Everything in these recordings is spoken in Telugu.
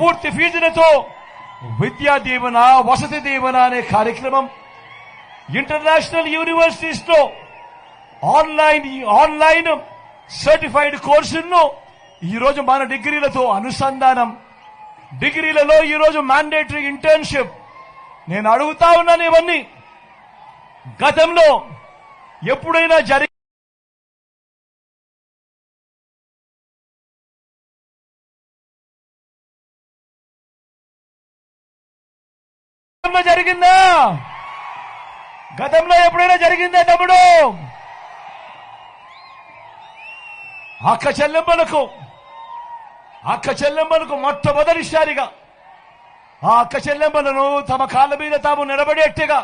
పూర్తి ఫీజులతో విద్యా దీవెన వసతి దీవెన అనే కార్యక్రమం ఇంటర్నేషనల్ యూనివర్సిటీస్లో ఆన్లైన్ ఆన్లైన్ సర్టిఫైడ్ కోర్సులను ఈ రోజు మన డిగ్రీలతో అనుసంధానం. డిగ్రీలలో ఈ రోజు మ్యాండేటరీ ఇంటర్న్షిప్ నేను అడుగుతా ఉన్నాను ఇవన్నీ. గతంలో ఎప్పుడైనా జరిగి జరిగిందా? గతంలో ఎప్పుడైనా జరిగిందా తమ్ముడు? అక్క చెల్లెమ్మలకు అక్క చెల్లెమ్మలకు మొట్టమొదటిసారిగా ఆ అక్క చెల్లెమ్మలను తమ కాళ్ళ మీద తాము నిలబడేట్టుగా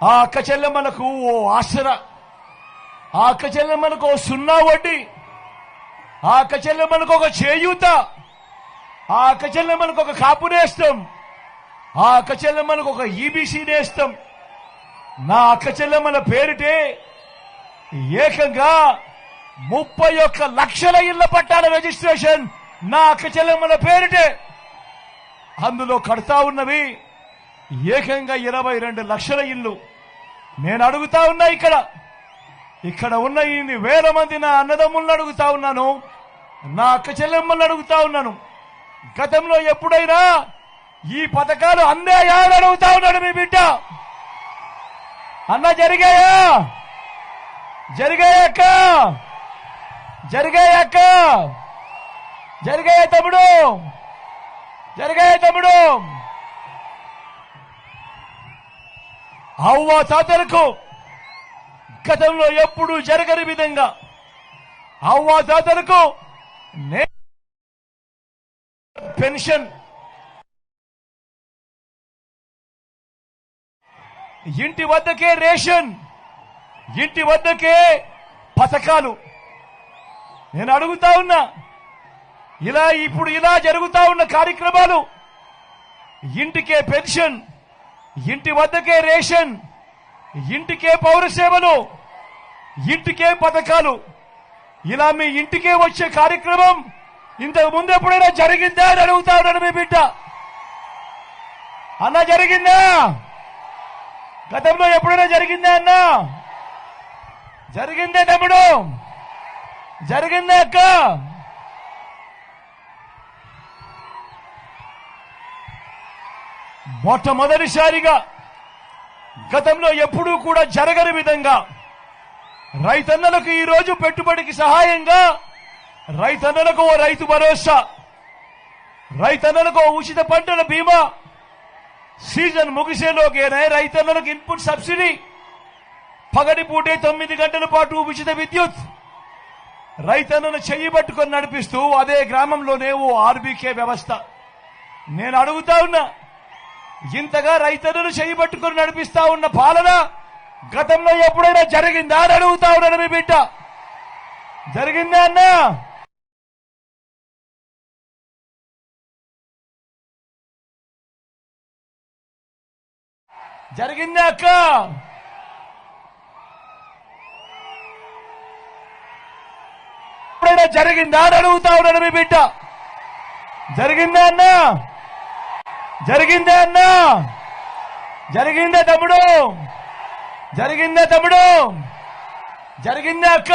ఆ అక్క చెల్లెమ్మలకు ఓ ఆసర ఆ అక్క చెల్లెమ్మలకు ఓ సున్నా వడ్డీ ఆ అక్క చెల్లెమ్మలకు ఒక చేయూత ఆ అక్క చెల్లెమ్మలకు ఒక కాపునేస్తాం. ఆ అక్క చెల్లెమ్మలకు ఒక ఈబీసీ నేస్తం నా అక్క చెల్లెమ్మల పేరిటే ఏకంగా ముప్పై ఒక్క లక్షల ఇళ్ళ పట్టాల రిజిస్ట్రేషన్ నా అక్క చెల్లెమ్మల పేరిటే. అందులో కడతా ఉన్నవి ఏకంగా ఇరవై రెండు లక్షల ఇల్లు నేను అడుగుతా ఉన్నా ఇక్కడ. ఇక్కడ ఉన్న ఇన్ని వేల మంది నా అన్నదమ్ములను అడుగుతా ఉన్నాను. నా అక్క చెల్లెమ్మలను అడుగుతా ఉన్నాను. గతంలో ఎప్పుడైనా ఈ పథకాలు అందాయా అని అడుగుతా ఉన్నాడు మీ బిడ్డ. అన్న జరిగాయా? జరిగాయక్క? జరిగాయక్క? జరిగాయ తమ్ముడు. జరిగాయ తమ్ముడు. అవ్వ తాతలకు గతంలో ఎప్పుడు జరగని విధంగా అవ్వ తాతలకు పెన్షన్ ఇంటి వద్దకే రేషన్ ఇంటి వద్దకే పథకాలు. నేను అడుగుతా ఉన్నా ఇలా ఇప్పుడు ఇలా జరుగుతా ఉన్న కార్యక్రమాలు ఇంటికే పెన్షన్ ఇంటి వద్దకే రేషన్ ఇంటికే పౌరసేవలు ఇంటికే పథకాలు. ఇలా మీ ఇంటికే వచ్చే కార్యక్రమం ఇంతకు ముందు ఎప్పుడైనా జరిగిందా అని అడుగుతా ఉన్నాడు మీ బిడ్డ. అన్న జరిగిందా? గతంలో ఎప్పుడైనా జరిగిందే అన్న? జరిగిందే తమ్ముడు. జరిగిందే అక్క. మొట్టమొదటిసారిగా గతంలో ఎప్పుడూ కూడా జరగని విధంగా రైతన్నలకు ఈ రోజు పెట్టుబడికి సహాయంగా రైతన్నలకు ఓ రైతు భరోసా రైతన్నలకు ఉచిత పంటల బీమా సీజన్ ముగిసేలోకేనే రైతన్నలకు ఇన్పుట్ సబ్సిడీ. పగటిపూటే తొమ్మిది గంటల పాటు ఉచిత విద్యుత్. రైతన్నను చెయ్యి పట్టుకొని నడిపిస్తూ అదే గ్రామంలోనే ఓ ఆర్బీకే వ్యవస్థ. నేను అడుగుతా ఉన్నా ఇంతగా రైతన్నను చెయ్యి పట్టుకొని నడిపిస్తా ఉన్న పాలన గతంలో ఎప్పుడైనా జరిగిందా అని అడుగుతా ఉన్నాను మీ బిడ్డ. జరిగిందా అన్నా? జరిగిందా అక్క ఎప్పుడైనా జరిగిందా అని అడుగుతా ఉన్నాడు మీ బిడ్డ. జరిగిందా అన్నా? జరిగిందా అన్నా? జరిగిందే తమ్ముడు? జరిగిందే తమ్ముడు? జరిగిందే అక్క?